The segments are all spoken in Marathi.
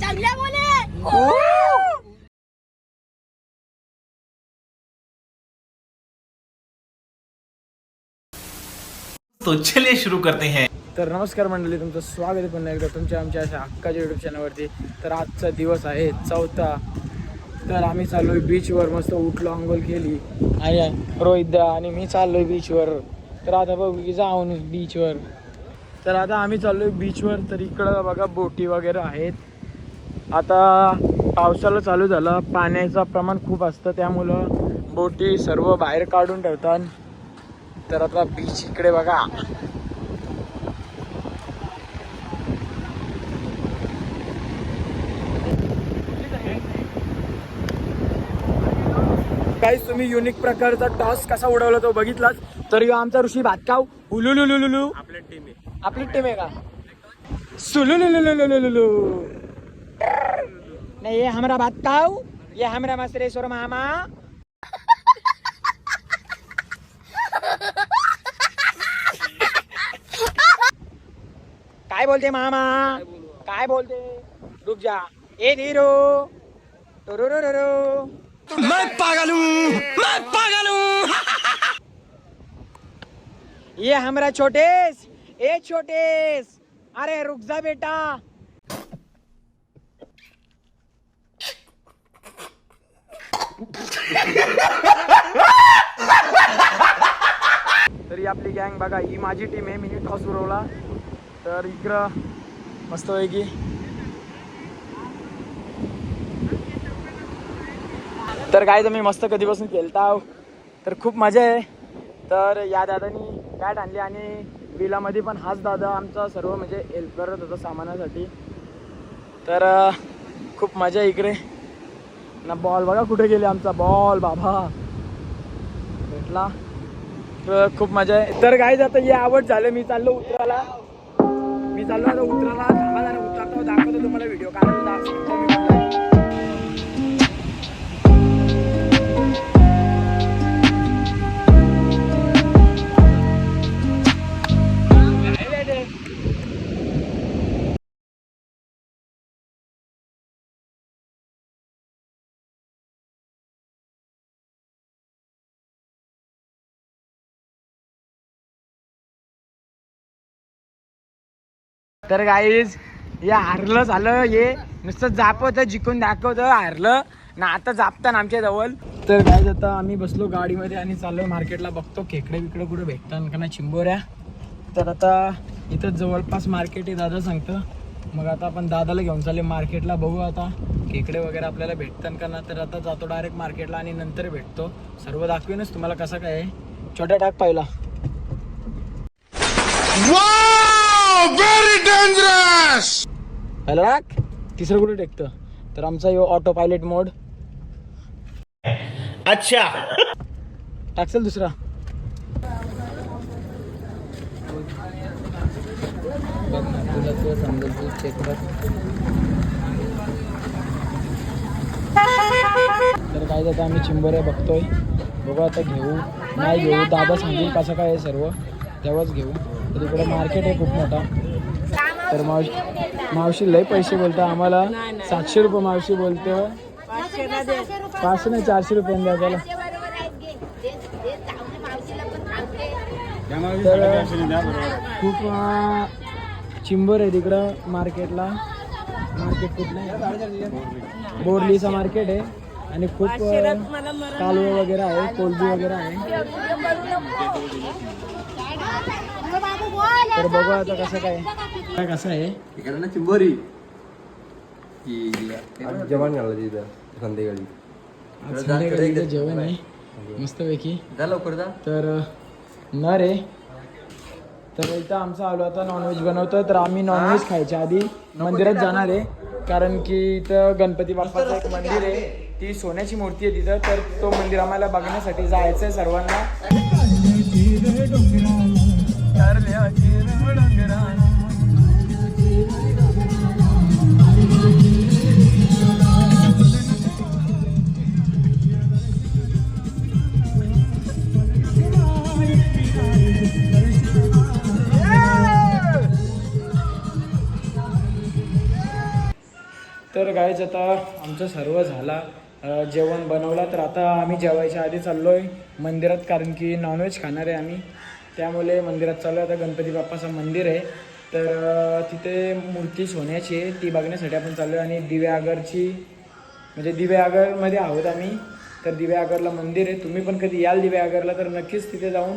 चांगल्या बोले तो चलिए शुरू करते हैं। तर नमस्कार मंडळी तुमचं स्वागत आहे पुन्हा एकदा तुमच्या आमच्या अशा हक्काच्या युट्यूब चॅनलवरती तर आजचा दिवस आहे चौथा. तर आम्ही चाललो आहे बीचवर मस्त उठलो आंघोळ केली. आणि रोहित आणि मी चाललो आहे बीचवर तर आता बघू की जाऊन बीचवर तर आता आम्ही चाललो आहे बीचवर तर इकडं बघा बोटी वगैरे आहेत. आता पावसाला चालू झालं. पाण्याचं प्रमाण खूप असतं त्यामुळं बोटी सर्व बाहेर काढून ठेवतात. तर आता बीच इकडे बघा. काहीच तुम्ही युनिक प्रकारचा टॉस कसा उडवला तो बघितलाच तर आमचा ऋषी भातकाव. उलुलुलुलुलु आपली टीम आहे. आपली टीम आहे का? सुलुलुलुलुलुलुलु. नहीं ये हमारा भातकाव ये हमारा मसरेश्वर मामा। काय बोलते मामा? काय बोलते? रुक जा। ए धीरो टुरुरुरुरु. ये हमारा छोटेस ए छोटेस अरे रुक जा बेटा। तरी आपली गँग बघा ही माझी टीम आहे मिनी टॉस उरवला तर इकडं मस्त पैकी तर काय तुम्ही मस्त कधीपासून खेळता आहो. तर खूप मजा आहे. तर या दादानी बॅट आणली आणि बिलामध्ये पण हाच दादा आमचा सर्व म्हणजे हेल्प करत होता सामानासाठी. तर खूप मजा इकडे. ना बॉल बघा कुठे गेले आमचा बॉल बाबा. भेटला. तर खूप मजा आहे. तर काय जातं हे आवड झालं. मी चाललो उतराला मी चाललो आता उतराला थांबा जरा उतरतो दाखवतो तुम्हाला व्हिडिओ कारण तर गाईज हे हारलं झालं हे नुसतं जापवतं जिंकून दाखवतं हारलं. ना आता जापताना आमच्या जवळ. तर काय आता आम्ही बसलो गाडीमध्ये आणि चाललो मार्केटला बघतो खेकडे बिकडे कुठे भेटतात का ना चिंबोऱ्या. तर आता इथं जवळपास मार्केट आहे दादा सांगतं. मग आता आपण दादाला घेऊन चालले मार्केटला बघू आता खेकडे वगैरे आपल्याला भेटतात का ना तर आता जातो डायरेक्ट मार्केटला आणि नंतर भेटतो. सर्व दाखवेनच तुम्हाला कसं काय छोटा छोट्या टाक पाहिला. पहिला टाक तिसरं कुठे टेकतं तर आमचा यो ऑटो पायलट मोड अच्छा। टाकसेल दुसरा। तर काय आता आम्ही चिंबऱ्या बघतोय. बघू आता घेऊ. नाही घेऊ. दादा सांगेल कसं काय आहे सर्व. तेव्हाच घेऊ. तर इकडे मार्केट आहे खूप मोठा. तर मावशी मावशी लय पैसे बोलतो. आम्हाला सातशे रुपये मावशी बोलते. पाचशे नाही चारशे रुपये द्या त्याला. तर खूप चिंबर आहे तिकडं मार्केटला मार्केट कुठलं बोरलीचा मार्केट आहे. आणि खूप कालवे वगैरे आहे कोलबी वगैरे आहे. तर बघू आता कसं काय. कसं आहे? ना चिंबोरी. जेवण घाललं तिथं संध्याकाळी. आज संध्याकाळी इथं जेवण आहे. मस्तपैकी. जा लवकर जा. तर नर आहे तर इथं आमचं आलो आता नॉनव्हेज बनवतो तर आम्ही नॉनव्हेज खायच्या आधी मंदिरात जाणार आहे. कारण की इथं गणपती बाप्पाचं एक मंदिर आहे. ती सोन्याची मूर्ती आहे तिथं. तर तो मंदिर आम्हाला बघण्यासाठी जायचं आहे सर्वांना. तर आता आमचं सर्व झाला. जेवण बनवला तर आता आम्ही जेवायच्या आधी चाललो आहे मंदिरात कारण की नॉनव्हेज खाणार आहे आम्ही. त्यामुळे मंदिरात चाललो आहे आता गणपती बाप्पाचं मंदिर आहे. तर तिथे मूर्ती सोन्याची आहे. ती बघण्यासाठी आपण चाललो आहे आणि दिव्यागरची म्हणजे दिव्या आगरमध्ये आहोत आम्ही. तर दिव्यागरला मंदिर आहे. तुम्ही पण कधी याल दिव्यागरला तर नक्कीच तिथे जाऊन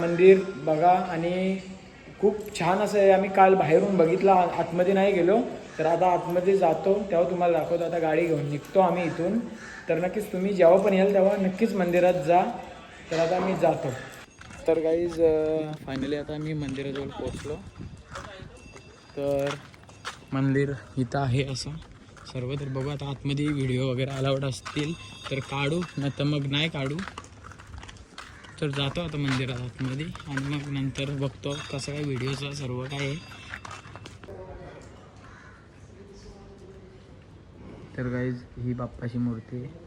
मंदिर बघा. आणि खूप छान असं आहे. आम्ही काल बाहेरून बघितलं. आ- आतमध्ये नाही गेलो. तर आता आतमध्ये जातो तेव्हा तुम्हाला दाखवतो आता गाडी घेऊन निघतो आम्ही इथून. तर नक्कीच तुम्ही जेव्हा पण याल तेव्हा नक्कीच मंदिरात जा. तर आता आम्ही जातो. तर गाईज फायनली आता मी मंदिराजवळ पोचलो तर मंदिर इथं आहे असं. सर्व तर बघू आता आतमध्ये व्हिडिओ वगैरे अलाउड असतील तर काढू. न तर मग नाही काढू. तर जातो आता मंदिरात आतमध्ये आणि मग नंतर बघतो कसं काय व्हिडिओचं सर्व काय आहे. तर गाईज ही बाप्पाची मूर्ती आहे.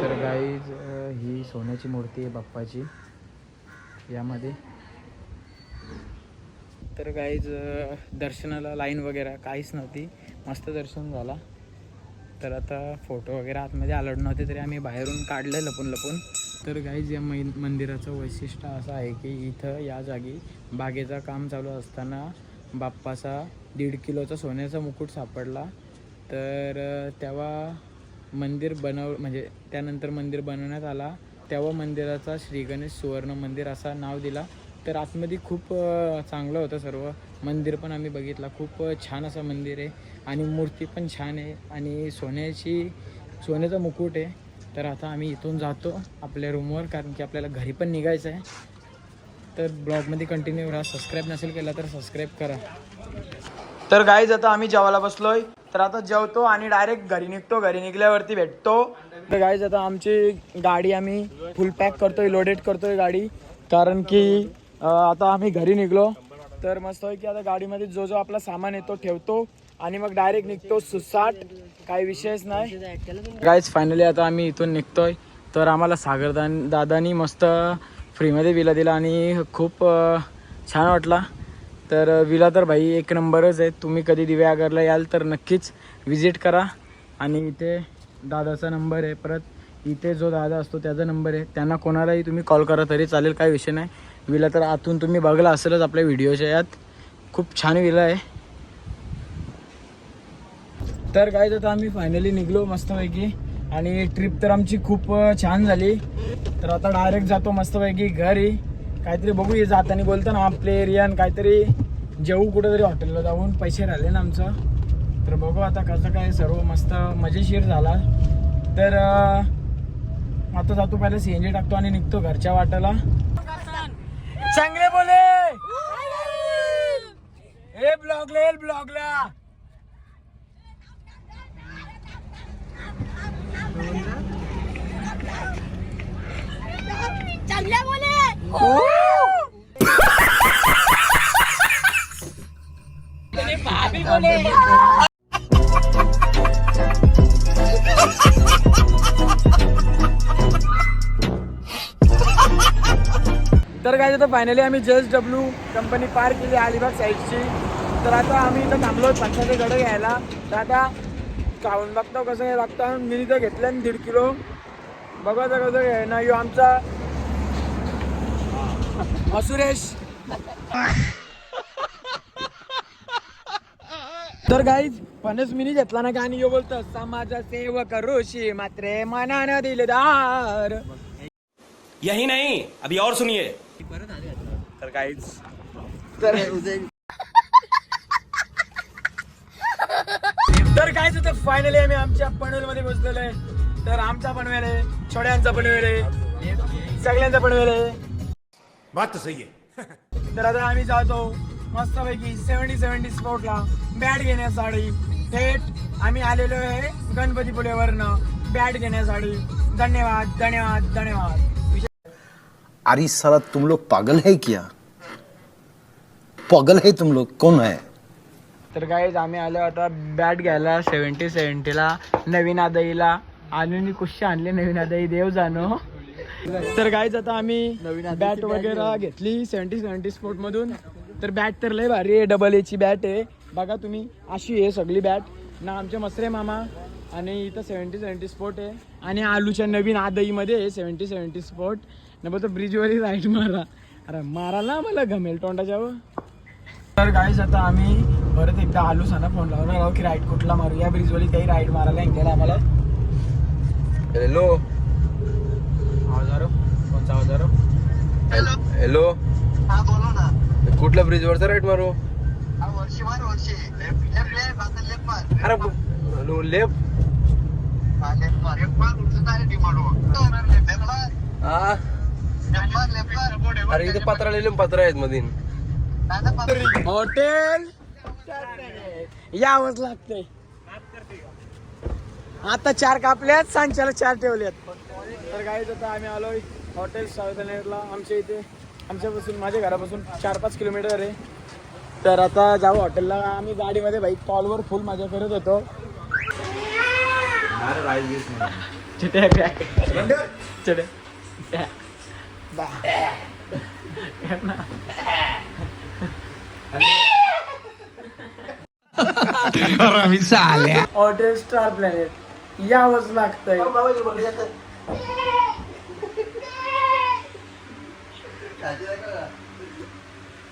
तर गाईज ही सोन्याची मूर्ती आहे बाप्पाची. यामध्ये. तर गाईज दर्शनाला लाईन वगैरे काहीच नव्हती. मस्त दर्शन झाला. तर आता फोटो वगैरे आतमध्ये आलड नव्हते तरी आम्ही बाहेरून काढलं लपून लपून. तर गाईज या मै मंदिराचं वैशिष्ट्य असं आहे की इथं या जागी बागेचं काम चालू असताना बाप्पाचा दीड किलोचा सोन्याचा मुकुट सापडला. तर तेव्हा मंदिर बनव म्हणजे त्यानंतर मंदिर बनवण्यात आला. तेव्हा मंदिराचा श्री गणेश सुवर्ण मंदिर असा नाव दिला. तर आतमध्ये खूप चांगलं होतं सर्व. मंदिर पण आम्ही बघितला. खूप छान असं मंदिर आहे. आणि मूर्ती पण छान आहे. आणि सोन्याची सोन्याचा मुकुट आहे. तर आता आम्ही इथून जातो आपल्या रूमवर कारण की आपल्याला घरी पण निघायचं आहे. तर ब्लॉगमध्ये कंटिन्यू राहा. सबस्क्राईब नसेल केला तर सबस्क्राईब करा. तर गाईज आता आम्ही जेवायला बसलोय. तर आता जेवतो आणि डायरेक्ट घरी निघतो. घरी निघल्यावरती भेटतो. तर गाईज आता आमची गाडी आम्ही फुल पॅक करतोय लोडेड करतोय गाडी. कारण की आता आम्ही घरी निघलो. तर मस्त आहे की आता गाडीमध्ये जो जो आपला सामान येतो ठेवतो आणि मग डायरेक्ट निघतो सुसाट. काही विषयच नाही. गाईज फायनली आता आम्ही इथून निघतोय. तर आम्हाला सागरदान दादानी मस्त फ्रीमध्ये विला दिला आणि खूप छान वाटला. तर विला तर भाई एक नंबरच आहे तुम्ही कधी दिव्यागरला याल तर नक्कीच विजिट करा. आणि इथे दादाचा नंबर आहे. परत इथे जो दादा असतो त्याचा नंबर आहे. त्यांना कोणालाही तुम्ही कॉल करा तरी चालेल काही विषय नाही. विला तर आतून तुम्ही बघला असेलच आपल्या व्हिडिओच्या यात. खूप छान विला आहे. तर काय तर आम्ही फायनली निघलो मस्तपैकी. आणि ट्रिप तर आमची खूप छान झाली. तर आता डायरेक्ट जातो मस्तपैकी घरी. काहीतरी बघू ये जाताना बोलतो ना आपले एरियान काहीतरी जेवू कुठेतरी हॉटेलला जाऊन पैसे राहिले ना आमचं. तर बघू आता कसं काय सर्व मस्त मजेशीर झाला. तर आता जातो पहिला सी एन जी टाकतो आणि निघतो घरच्या वाट्याला चांगले बोले! हे ब्लॉगला ब्लॉगला चांगल्या बोले! तर काय तर फायनली आम्ही जस्ट डब्ल्यू कंपनी पार केली अलिबाग साईडची तर आता आम्ही इथं थांबलो पंचायती गडं घ्यायला. तर आता खाऊन बघतो कसं लागतं. मी इथं घेतलं आणि दीड किलो. बघा तर कसं घ्याय ना यो आमचा मसुरेश तर गाईज फणस मिनी घेतला ना का आणि यो बोलतो समाजा सेवक ऋषी मात्रे मनानं दिलदार. यही नहीं अभी और सुनिए। तर काहीच तर तर काय तर फायनली आम्ही आमच्या पनवेल मध्ये बसलेलो आहे. तर आमचा पनवेल आहे छोड्यांचा पनवेल आहे सगळ्यांचा पनवेल आहे. बात तो सही है। तर आता आम्ही जातो मस्तपैकी सेव्हन्टी सेव्हन्टी स्पोर्टला बॅट घेण्यासाठी. थेट आम्ही आलेलो आहे गणपतीपुळेवरनं. बॅट घेण्यासाठी. धन्यवाद धन्यवाद धन्यवाद. अरे साला तुम लोग पागल है क्या? पागल है तुम लोग कौन है? तर काय आम्ही आलो आता बॅट घ्यायला सेव्हन्टी सेव्हन्टीला नवीन आदाईला. आणि कुशी आणले नवीन आदाई देव जाणो तर गाईज आता आम्ही बॅट वगैरे घेतली सेव्हन्टी सेव्हन्टी स्पोर्ट मधून. तर बॅट तर लय भारी आहे डबल एची बॅट आहे. बघा तुम्ही अशी आहे सगळी बॅट ना आमचे मसरे मामा आणि इथं सेवन्टी सेवन्टी स्पॉट आहे. आणि आलूच्या नवीन आदईमध्ये आहे सेवन्टी सेवन्टी स्पॉट न बघ ब्रिजवरही राईट मारा. अरे मारा ना मला गमेल तोंडाच्या. तर गाईज आता आम्ही परत एकदा आलू साना फोन लावणार आहोत की राईट कुठला मारू या ब्रिजवरी काही राईड मारायला गेला आम्हाला. हॅलो रहा? हॅलो. हा बोलो ना. कुठल्या ब्रिजवरचा राईट मारू? हा अरे हॅलो लेफ्ट हा अरे इथे पत्रा लिहिले पत्र आहेत मधीन. हॉटेल. यावंच लागतंय. आता चार कापल्यात सांच्याला चार ठेवल्यात. तर गाईज आता आम्ही आलोय. हॉटेल सावधानेरला आमच्या इथे आमच्यापासून माझ्या घरापासून चार पाच किलोमीटर आहे. तर आता जाऊ हॉटेलला. आम्ही गाडीमध्ये बाईक कॉलवर फुल मजा करत होतो. Hotel star planet. यावंच लागतंय.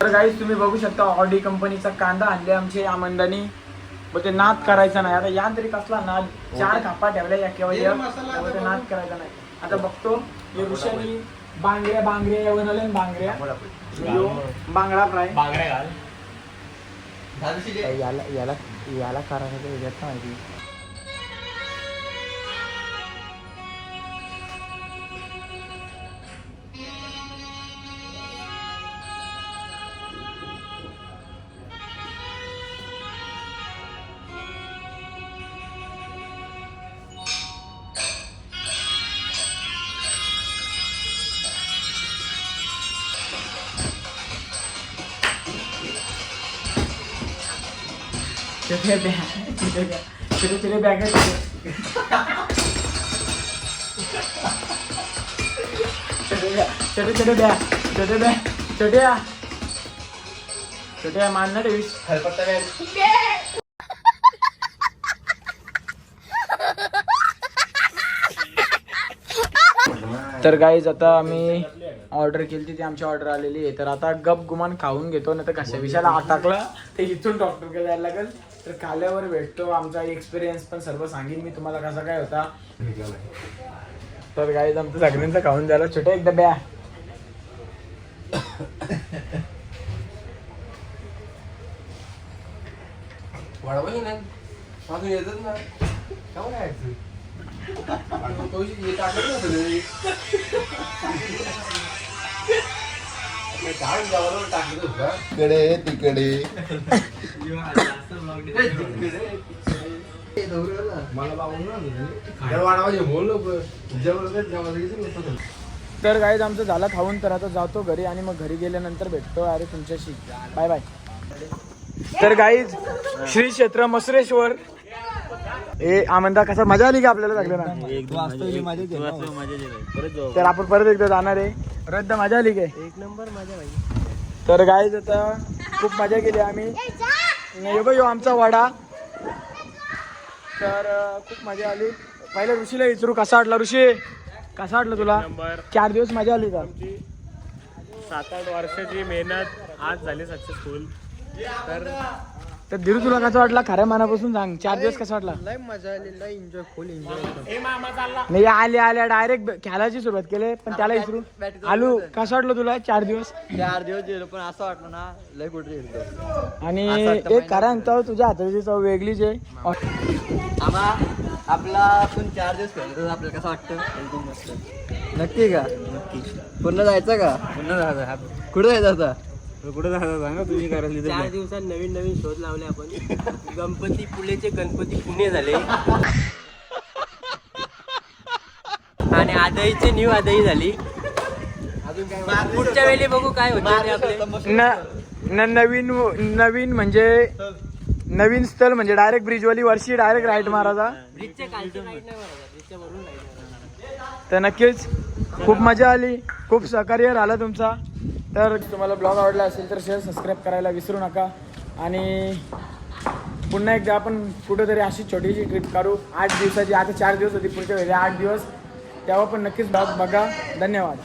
तर गाईज तुम्ही बघू शकता ऑडी कंपनीचा कांदा आणले आमचे आमंदानी मग ते नाद करायचा नाही. आता या तरी कसला नाद? चार खापा ठेवल्या या केव्हा त्यामुळे ते नाद करायचा नाही. आता बघतो. हे ऋषानी बांगड्या बांगड्या बनवल्या ना बांगड्या. यो, बांगडा फ्राय. याला याला याला करायचं याच्यात माहिती. छोटे बॅग छोटे छोटे बॅग बॅग बॅग छोट्या छोट्या मान ना ठेवीस तर गाईज आता आम्ही ऑर्डर केली ती आमची ऑर्डर आलेली आहे. तर आता गप गुमान खाऊन घेतो ना तर कशा विषयाला आटाकला ते इथून डॉक्टरकडे जायला लागेल. तर काल्यावर भेटतो आमचा एक्सपिरियन्स पण सर्व सांगेन मी तुम्हाला कसा काय होता. तर गाईज आमचं सगळ्यांचं खाऊन झालं. छोटे एकदा ब्या. वाढवायची नाही. येतच ना काय खायचं पैसे टाकत ना सगळे तिकडे तिकडे. तर गाईज आमचं झालं खाऊन तर आता जातो घरी आणि मग घरी गेल्यानंतर भेटतो. अरे तुमच्याशी. बाय बाय तर गाईज श्री क्षेत्र मसरेश्वर ए आमंदा कसा? मजा आली का आपल्याला सगळ्यांना? तर आपण परत एकदा जाणार आहे. रद्द मजा आली काय? एक नंबर मजा तर गाईज आता खूप मजा केली आम्ही. नाही बघ ह्यो आमचा वडा. तर अं, खूप मजा आली. पहिल्या ऋषीला विचारू कसा वाटला ऋषी? कसा वाटलं तुला? चार दिवस मजा आली का? सात आठ वर्षाची मेहनत आज झाली सक्सेसफुल तर तर धीरू तुला कसा वाटला? खऱ्या मनापासून सांग. चार दिवस कसा वाटला? लय मजा आली लय एन्जॉय फुल एन्जॉय नाही आले आल्या डायरेक्ट खेळायची सुरुवात केली पण त्याला विसरू आलू कसं वाटलं तुला? चार दिवस? चार दिवस गेलो पण असं वाटलं ना लय कुठे आणि एक कारण तर तुझ्या हाताची चव वेगळीच आहे. आम्हा आपला आपण चार दिवस खेळतो आपल्याला कसं वाटतं? एकदम मस्त. नक्की का? नक्की. पूर्ण जायचं का? पूर्ण जायचं. कुठं जायचं आता? कुठं जायचं सांगा तुम्ही करायला चार दिवसात नवीन नवीन शोध लावले आपण. गणपती पुलेचे गणपती पुणे झाले. आणि आदईचे न्यू आदई झाली. पुढच्या वेळी बघू काय होते आपले. न न- नवीन नवीन म्हणजे नवीन स्थळ म्हणजे डायरेक्ट ब्रिजवाली वर्षी डायरेक्ट राईट मारायचा. ब्रिजच्या खालची राईट नाही मारायचा ब्रिजच्या वरून राईट तर नक्कीच खूप मजा आली खूप सहकार्य झाला तुमचा. तर तुम्हाला ब्लॉग आवडला असेल तर शेअर सबस्क्राईब करायला विसरू नका. आणि पुन्हा एकदा आपण कुठेतरी अशी छोटीशी ट्रिप काढू. आठ दिवसाची आता चार दिवस होती पुढच्या वेळेला आठ दिवस. तेव्हा पण नक्कीच ब्लॉग बघा. धन्यवाद.